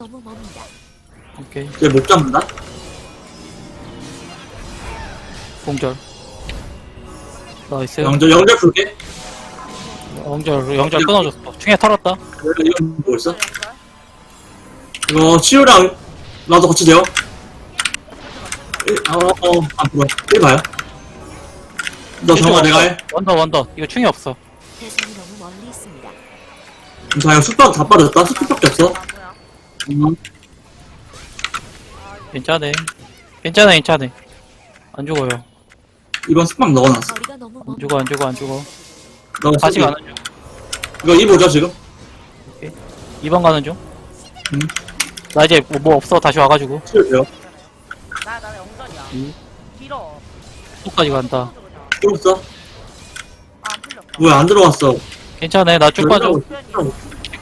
너무 멉니다. 오케이 이제 못 잡는다? 공절 나이스 영절, 영절 풀게. 영절 영절 끊어줬어 충에 털었다 이건 뭐 있어? 이거 치유랑 나도 같이 돼요. 일- 어, 어, 안 보여. 1 봐요. 너 정화 내가 해. 원더 원더 이거 충이 없어 대상이 너무 멀리 있습니다. 자, 이거 숫박 다 빠졌다. 숫박밖에 없어. 음, 괜찮네 괜찮아 괜찮아 안 죽어요 이번 숫박 넣어놨어. 거리가 너무 안먼 죽어 안 죽어 안 죽어 넣었어. 다시 가는 중 이거 2 보죠, 지금. 2번 가는 중 음. 나 이제 뭐, 뭐 없어 다시 와가지고 치유 돼요. 나, 나 영전이야. 음. 길어. 끝까지 간다 풀었어? 아, 안 풀렸다. 왜 안 들어왔어? 괜찮아 나 쭉 빠져.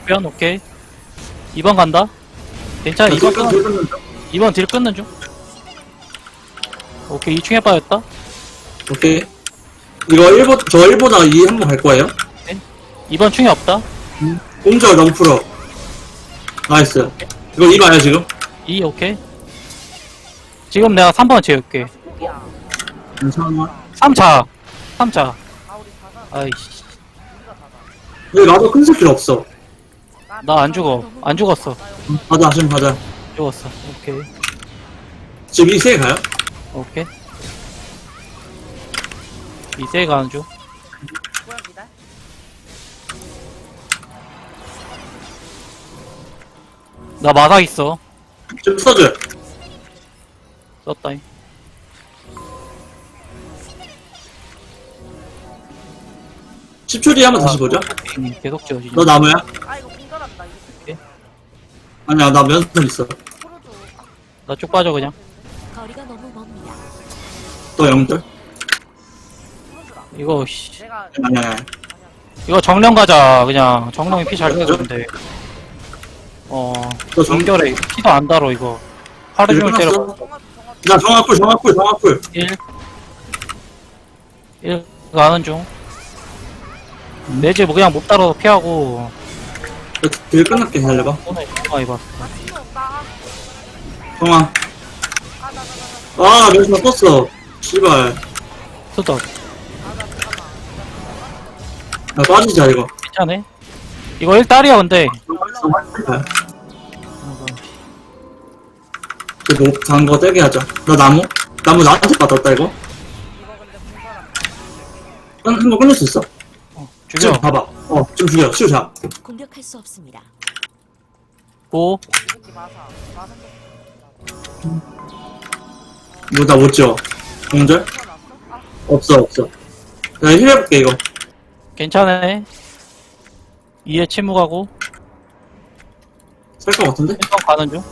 변 오케이 2번 간다 괜찮아 2번 끊어 2번 딜 끊는 중 오케이 2층에 빠졌다 오케이. 이거 1보, 저 1보다 2 한번 갈 거예요. 2번 충이 없다 공절 너무 풀어. 나이스. 이거 2 봐요, 지금. 2 오케이 지금 내가 3번 재울게 스폭이야. 괜찮아. 3차 3차 아, 우리 자자. 아이씨. 근데 나도 큰 스킬 없어. 나 안 죽어 안 죽었어 응, 가자, 지금 가자. 죽었어 오케이 지금 이세 가요? 오케이 이세 가는 중 기다. 나 마삭 있어 좀 써줘요. 썼다잉 십 10초 뒤에 한번 다시 보죠. 음, 계속 지어지네 너 나무야? 아. 이거 아니야, 나 면선 있어. 풀어줘. 아, 나쭉 빠져 그냥 거리가 너무 멉니다. 또 영절? 풀어주라. 이거 씨 내가, 아니야, 아니야. 이거 정령 가자 그냥 정령이 피 잘 내주는데 어너 정, 정결에 피도 안 달어 이거 하루 종일 때려 끝났어? 나 정화풀, 정화풀, 정화풀. 1 1 가는 중 내지 뭐 그냥 못 따라서 피하고 길 끝났게. 오늘 입었어 아, 친구 없다. 정화. 아, 나, 나, 나, 나. 아, 면선 떴어. 씨발. 아, 나, 잠깐만. 나 빠지자, 이거. 괜찮네 이거 1달이야 근데. 그뭐 단거 떼게 하자. 나 나무? 나무 나한테 받았다, 이거. 이거 근데 공전한다. 한, 한번 끊을 수 있어. 어, 죽여 지금 봐봐. 어, 좀 죽여. 치우자. 공격할 수 없습니다. 고 이렇게 마사. 마사 좀. 뭐, 나못 지워. 공절? 아, 없어, 없어. 내가 힐 해볼게, 이거. 괜찮네 2에 침묵하고 살 것 같은데? 1번 가는 중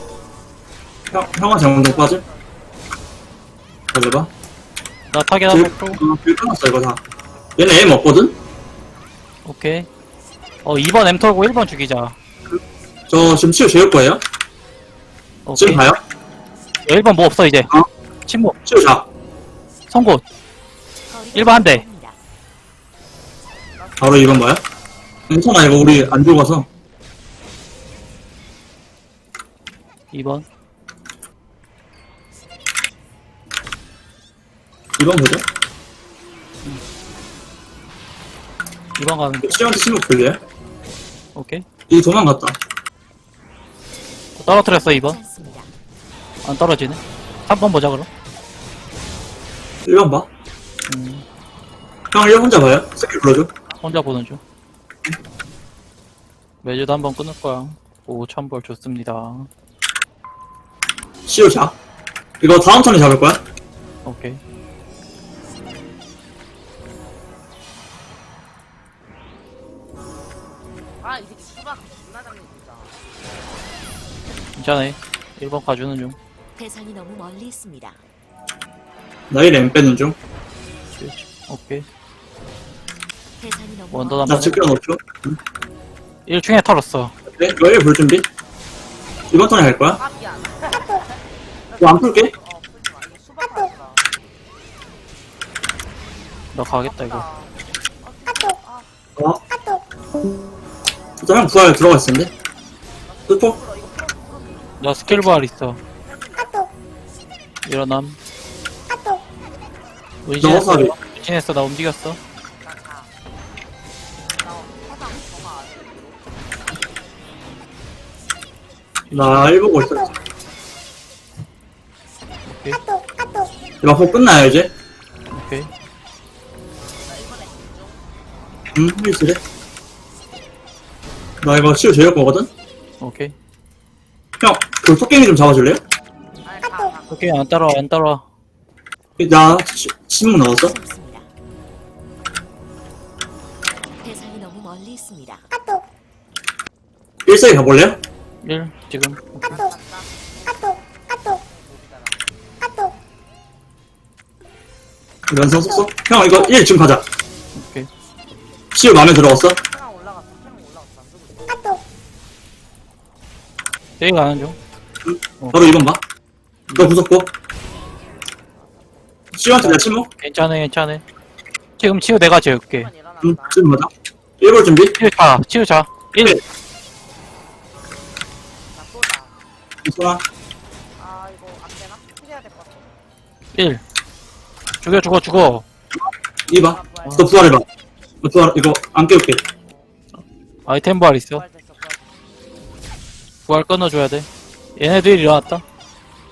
형, 형아 정도 빠질? 기다려봐. 나 타겟 길, 한번 풀고 어, 길 끊었어, 이거 다. 얘네 M 없거든? 오케이 어 2번 M 털고 1번 죽이자 저 지금 치유 재울 거예요? 오케이 지금 가요? 1번 뭐 없어 이제 어? 침묵 치유 자. 송곳 거리가 일반 한 대. 바로 2번 봐요? 괜찮아, 이거 우리 안 죽어서. 2번 2번 보죠? 2번 가는 중 치유한테 침묵 돌려요? 오케이 이 도망갔다. 떨어뜨렸어 2번 그렇지 않습니다. 안 떨어지네 3번 보자 그럼 1번 봐. 음, 형 1번 혼자 봐요? 스킬 불러줘. 혼자 보는 중 매주도 한 번 끊을 거야 5천벌 좋습니다 치유 자. 이거 다음 턴에 잡을 거야? 오케이 괜찮아 1번 가주는 중 대상이 너무 멀리 있습니다. 나 1M 빼는 중. 오케이 대상이 너무 원더 나 지금 5초. 1충에 털었어 네, 이거 1불 준비. 이번 턴에 갈 거야? 아, 미안. 이거 안 풀게. 어, 풀지 마. 이거 수박 하지마. 나 가겠다 이거 아, 어? 진짜 형 부활 들어가 있었는데? 스포? 나 스킬 부활 있어. 일어남. 너 화살이. 은신했어, 나 움직였어. 나 자. 나 화장 정화 안 해. 나 1보고 있어. 오케이. 이거 곧 끝나요, 이제? 오케이. 응, 힐스래. 나 이거 치유 제일 거거든? 오케이. 형, 그 토끼미 좀 잡아줄래요? 오케이, 안 따라와, 안 따라와. 나 시- 신문 넣었어? 수 없습니다. 대상이 너무 멀리 있습니다. 1세기 가볼래요? 1, 지금. 면상 썼어? 형, 이거 1 지금 가자. 오케이. 치유 마음에 들어갔어? 태양 올라갔어. 태양 올라갔어. 안 죽고 있어. 여기 가는 중. 바로 2번 봐. 너 무섭고. 치유한테 내가 침묵? 괜찮아, 괜찮아. 지금 치유 내가 재울게. 일어났다. 지금 맞아. 1볼 준비? 치유 자, 치유 자. 1. 네. 나 쏘자. 있어라. 아 이거 안 되나? 해야 될 것 같아. 1. 죽여, 죽어, 죽어. 2봐. 아. 너 부활해봐. 너 부활, 이거 안 깨울게. 아이템 부활 있어. 부활 됐어. 부활. 부활 끊어줘야 돼. 얘네들 일어났다.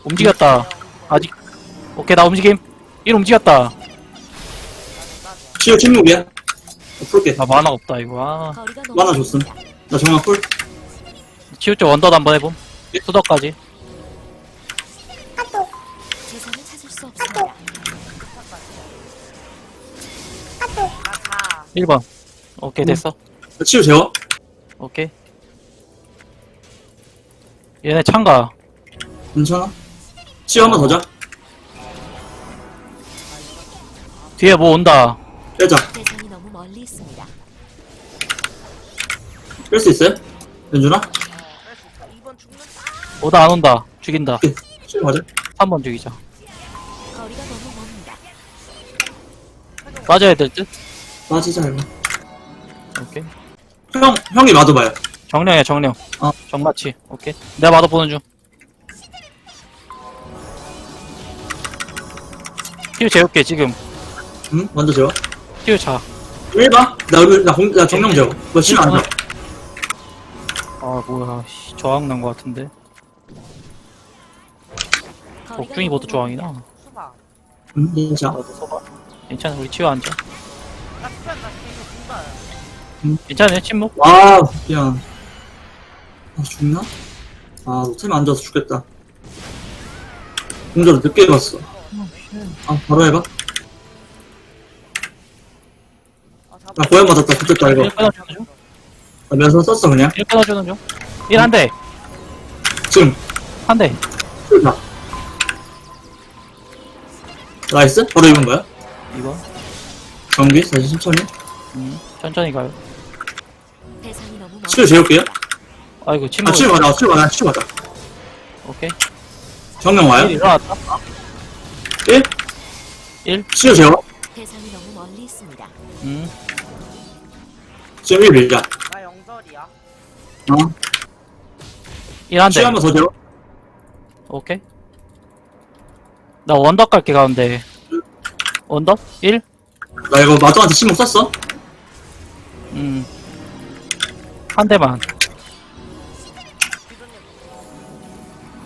움직였다. 아직. 오케이, 나 움직임. 1 움직였다. 치유 침묵이야. 어, 풀게. 나 만화 없다, 이거. 아. 만화 줬음. 나 정말 풀. 치유 쪽 원덧 한번 해봄. 수덕까지. 대상을 찾을 수 없습니다. 나 가. 1번. 오케이, 됐어. 나 치유 재워. 오케이. 얘네 참가. 괜찮아. 치유 한번 더 자. 뒤에 뭐 온다. 빼자. 대상이 너무 멀리 있습니다. 뺄 수 있어요? 연준아? 어, 뺄수 있어. 2번 죽는다. 오다 안 온다. 죽인다. 치유 맞아. 3번 죽이자. 거리가 너무 멉니다. 빠져야 될 듯? 빠지자, 이거. 오케이. 형, 형이 맞아봐요. 정령이야, 정령. 어. 정마치. 오케이. 내가 마도 보는 중. 튀우 재울게, 지금. 응? 먼저 재워. 튀우 자. 1봐. 나, 얼굴- 나, 공, 나 정령 재워. 너 치유 안 줘. 아, 뭐야. 씨, 저항 난것 같은데. 복중이 모두 저항이나. 수박. 응, 괜찮아. 나도 써봐. 괜찮아, 우리 치유 앉아. 나 수박. 괜찮아, 침묵. 와, 그냥. 아, 죽나? 아, 노템 앉아서 죽겠다. 공절 늦게 갔어. 아, 바로 해봐. 아, 나 잡아. 고양 맞았다. 죽겠다, 이거. 1 끊어주는 중. 나 면서 썼어, 그냥. 1 끊어주는 중. 1 한 대. 지금. 한 대. 자. 나이스? 바로 입은 거야? 2번. 경기? 다시 천천히. 음, 천천히 가요. 대상이 너무 멀리 치유 재울게요. 아이고, 아, 침묵. 치유 맞아. 치유 맞아. 치유 맞아. 오케이. 정령 1 와요? 일어났다. 1? 1. 치유 재워. 대상이 너무 멀리 있습니다. 음. 지금 1 밀자. 나 영절이야. 어? 1한 대. 치유 한번더 재워. 오케이. 나 원덕 갈게, 가운데. 원덕? 1? 나 이거 마도한테 침묵 썼어? 음. 한 대만.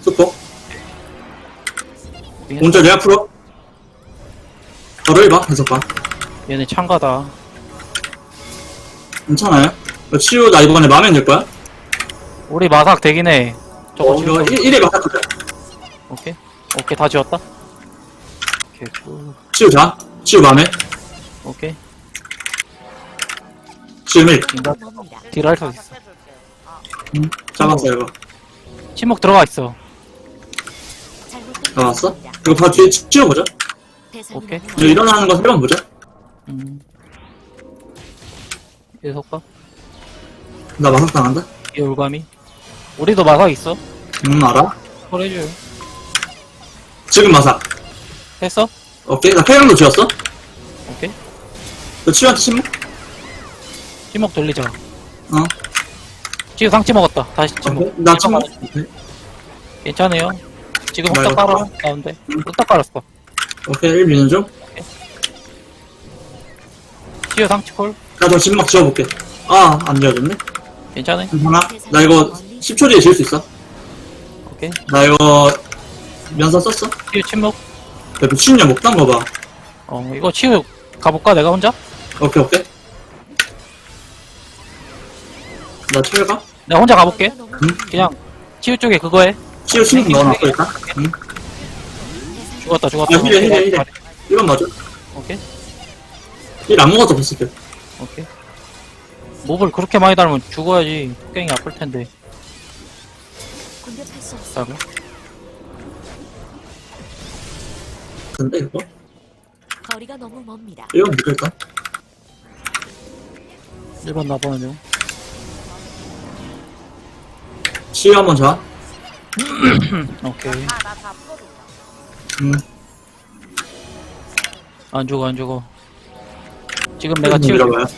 썼고. 공절 내가 풀어. 바로 1봐. 계속 봐. 얘네 참가다. 괜찮아요? 이거 치유 나 이번에 마음에 들 거야? 우리 마삭 되긴 해. 저거 어, 이거 지금 1, 1에 맞았거든. 오케이. 오케이, 다 지웠다. 오케이, 굿. 치유 자. 치유 마음에. 오케이. 치유 1. 거리가 너무 멉니다. 딜할 수 있어. 잡았어, 이거. 침묵 들어가 있어. 나왔어? 이거 봐, 뒤에 치- 치유 보자. 대상이 오케이. 이거 일어나는 거 세번 보자. 음. 계속 가. 나 마삭 당한다. 이 올감이. 우리도 마삭 있어. 응, 알아. 콜 해줘요. 지금 마삭. 했어? 오케이. 나 쾌감도 지었어. 오케이. 너 치유한테 침묵? 침묵 돌리자. 어. 지금 상치 먹었다. 다시. 오케이. 나 침묵. 오케이. 괜찮아요. 지금 나 흑딱 이거 깔아. 가운데. 흑딱 깔았어. 오케이 1 미는 중. 치유 상치콜. 나저 진막 지워볼게. 아, 안 지워졌네. 괜찮아요. 괜찮아? 나 이거 10초 뒤에 지울 수 있어. 오케이. 나 이거 면서 썼어. 치유 침묵. 야, 미친냐 못단 거 봐. 어, 이거 치유 가볼까? 내가 혼자? 오케이, 오케이. 나 치울까? 내가 혼자 가볼게. 그냥 치유 쪽에 그거 해. 치울 친구 넣어놨어, 일단. 응. 죽었다, 죽었다. 야, 힐해, 힐해, 힐해. 1번 맞아. 오케이. 1 아무것도 없었을 때. 오케이. 몹을 그렇게 많이 닮으면 죽어야지. 깽이 아플 텐데. 공격할 수 없어. 자, 근데 이거? 거리가 너무 먼니다. 1번 믿을 일단. 1번 나보는 중. 치유 한번 자. 오케이. 아 나다 풀어줬다 음. 안 죽어, 안 죽어. 지금 내가 1번 치유 밀어봐요. 1번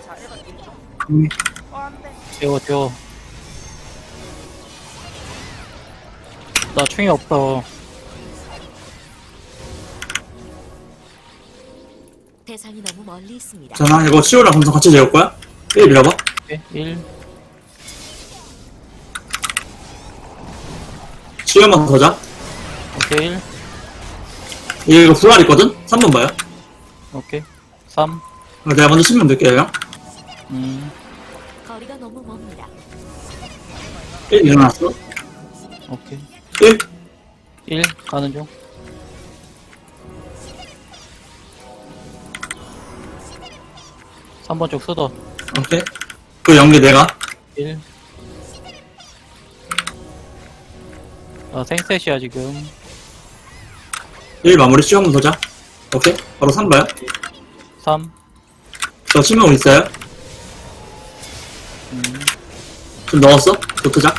해차 1번 인정 음. 어 안 돼 태워, 태워. 나 충이 없어. 대상이 너무 멀리 있습니다. 자, 나 이거 치유랑 검사 같이 재울 거야? 1 밀어봐. 오케이. 1. 한번 더 자. 오케이. 1. 이거 불알 있거든? 3번 봐요. 오케이. 3. 내가 먼저 될게요, 형. 음. 거리가 너무 멉니다. 1 일어났어. 오케이. 1. 1. 가는 중. 삼번쪽 수도. 오케이. 그 연계 내가. 1. 아, 생셋이야, 지금. 1 마무리 치유 한번 더 자. 오케이. 바로 3 봐요. 3. 저 치명 있어요. 음. 좀 넣었어? 자.